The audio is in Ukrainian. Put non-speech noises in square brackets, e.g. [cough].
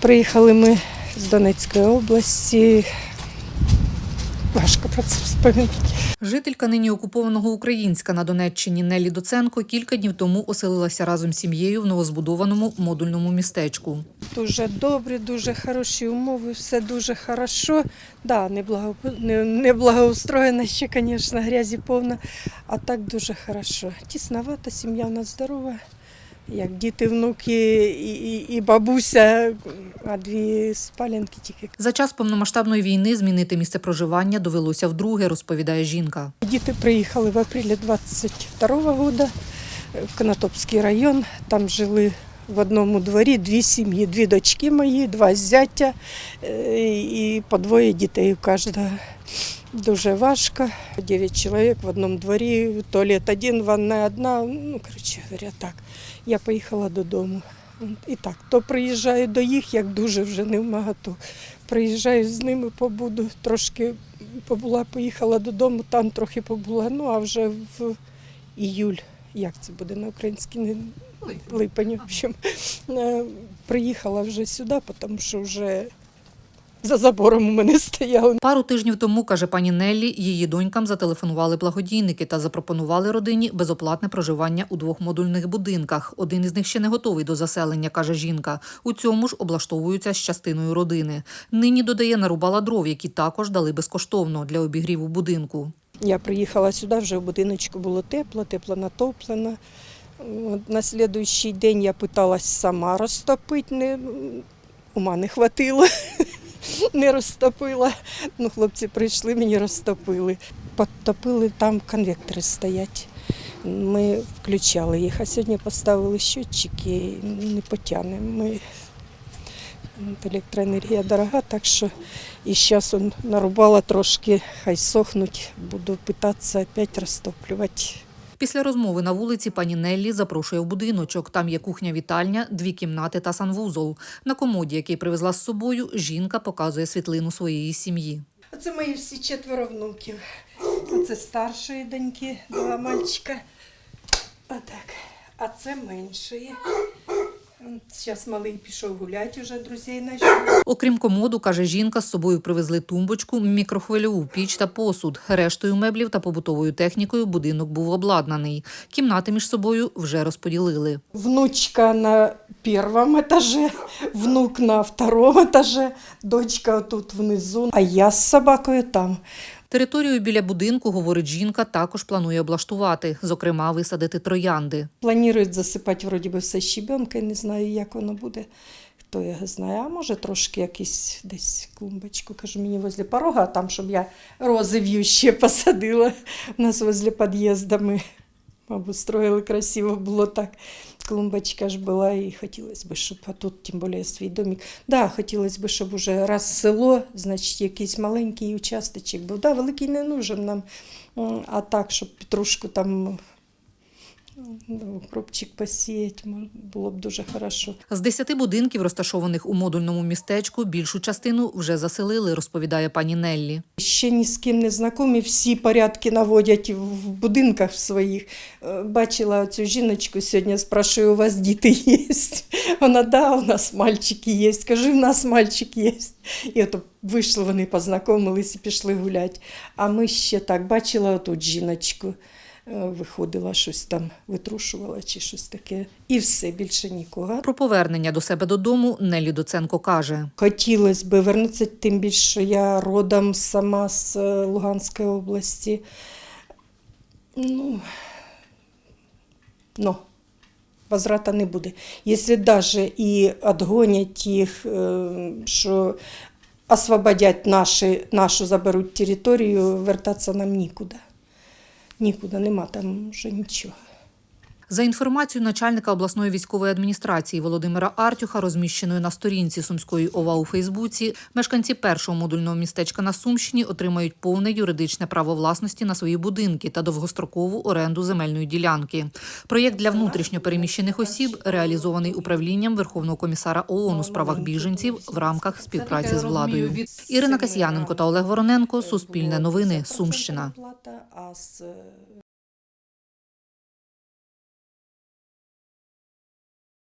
Приїхали ми з Донецької області. Важко про це вспоминати. Жителька нині окупованого Українська на Донеччині Нелі Доценко кілька днів тому оселилася разом з сім'єю в новозбудованому модульному містечку. Дуже добрі, дуже хороші умови, все дуже хорошо. Да, не, благо, не, не благоустроєно ще, звісно, грязі повна, а так дуже хорошо. Тісновата, сім'я у нас здорова, як діти, внуки і, і, і бабуся, а дві спалянки тільки. За час повномасштабної війни змінити місце проживання довелося вдруге, розповідає жінка. Діти приїхали в апрелі 22-го года в Конотопський район. Там жили в одному дворі дві сім'ї, дві дочки мої, два зятя е, і по двоє дітей у кожного. Дуже важко. Дев'ять чоловік в одному дворі, туалет один, ванна одна. Ну, коротше говоря, так. Я поїхала додому. І так, то приїжджаю до їх, як дуже вже не в магату. Приїжджаю з ними, побуду, трошки побула, поїхала додому, там трохи побула. Ну а вже в іюль, як це буде на українській не липень, в общем, е, приїхала вже сюди, тому що вже за забором у мене стояли. Пару тижнів тому, каже пані Неллі, її донькам зателефонували благодійники та запропонували родині безоплатне проживання у двох модульних будинках. Один із них ще не готовий до заселення, каже жінка. У цьому ж облаштовуються з частиною родини. Нині додає, нарубала дров, які також дали безкоштовно для обігріву будинку. Я приїхала сюди, вже в будиночку було тепло, тепло натоплено. На слідуючий день я питалась сама розтопити, не, ума не хватило, [laughs] не розтопила. Ну, хлопці прийшли, мені розтопили. Підтопили, там конвектори стоять. Ми включали їх, а сьогодні поставили щотчики, не потягнемо. Ми... Електроенергія дорога, так що і зараз нарубала трошки, хай сохнуть, буду питатися опять розтоплювати. Після розмови на вулиці пані Неллі запрошує в будиночок. Там є кухня-вітальня, дві кімнати та санвузол. На комоді, який привезла з собою, жінка показує світлину своєї сім'ї. Оце мої всі четверо внуків. Оце старшої доньки, два мальчика. Отак. А це меншої. Зараз малий пішов гуляти, вже друзей знайшов. Окрім комоду, каже жінка, з собою привезли тумбочку, мікрохвильову піч та посуд. Рештою меблів та побутовою технікою будинок був обладнаний. Кімнати між собою вже розподілили. Внучка на первом этаже, внук на втором этаже, дочка тут внизу, а я з собакою там. Територію біля будинку, говорить жінка, також планує облаштувати, зокрема, висадити троянди. Планують засипати вроді би все щебенкою, не знаю, як воно буде. Хто його знає, а може трошки якийсь десь клумбочку, кажу, мені возле порога, а там, щоб я рози в'ющі посадила. У нас возле під'їзду ми обустроїли красиво, було так. Клумбочка ж була, і хотілося б, щоб а тут, тим більше, свій домик. Да, хотілося б, щоб уже раз село, значить, якийсь маленький участочок був. Да, великий не нужен нам, а так, щоб петрушку там Ну, посіять було б дуже хорошо. З десяти будинків, розташованих у модульному містечку, більшу частину вже заселили, розповідає пані Неллі. Ще ні з ким не знайомі, всі порядки наводять в будинках своїх. Е, Бачила цю жіночку сьогодні, спрашую, у вас діти є? Вона, да, у нас мальчики є. Кажу, у нас мальчик є. І от вийшли вони, познайомились і пішли гуляти. А ми ще так бачила отут жіночку. Е, Виходила щось там, витрушувала чи щось таке. І все, більше нікого. Про повернення до себе додому Неллі Доценко каже. Хотілося б вернутися, тим більше що я родом сама з е, Луганської області. Ну, но возврата не буде. Якщо навіть і відгонять їх, е, що освободять наші, нашу заберуть територію, вертатися нам нікуди. Нікуди, нема там вже нічого. За інформацією начальника обласної військової адміністрації Володимира Артюха, розміщеною на сторінці Сумської ОВА у Фейсбуці, мешканці першого модульного містечка на Сумщині отримають повне юридичне право власності на свої будинки та довгострокову оренду земельної ділянки. Проєкт для внутрішньо переміщених осіб реалізований управлінням Верховного комісара ООН у справах біженців в рамках співпраці з владою. Ірина Касьяненко та Олег Вороненко. Суспільне новини. Сумщина. А з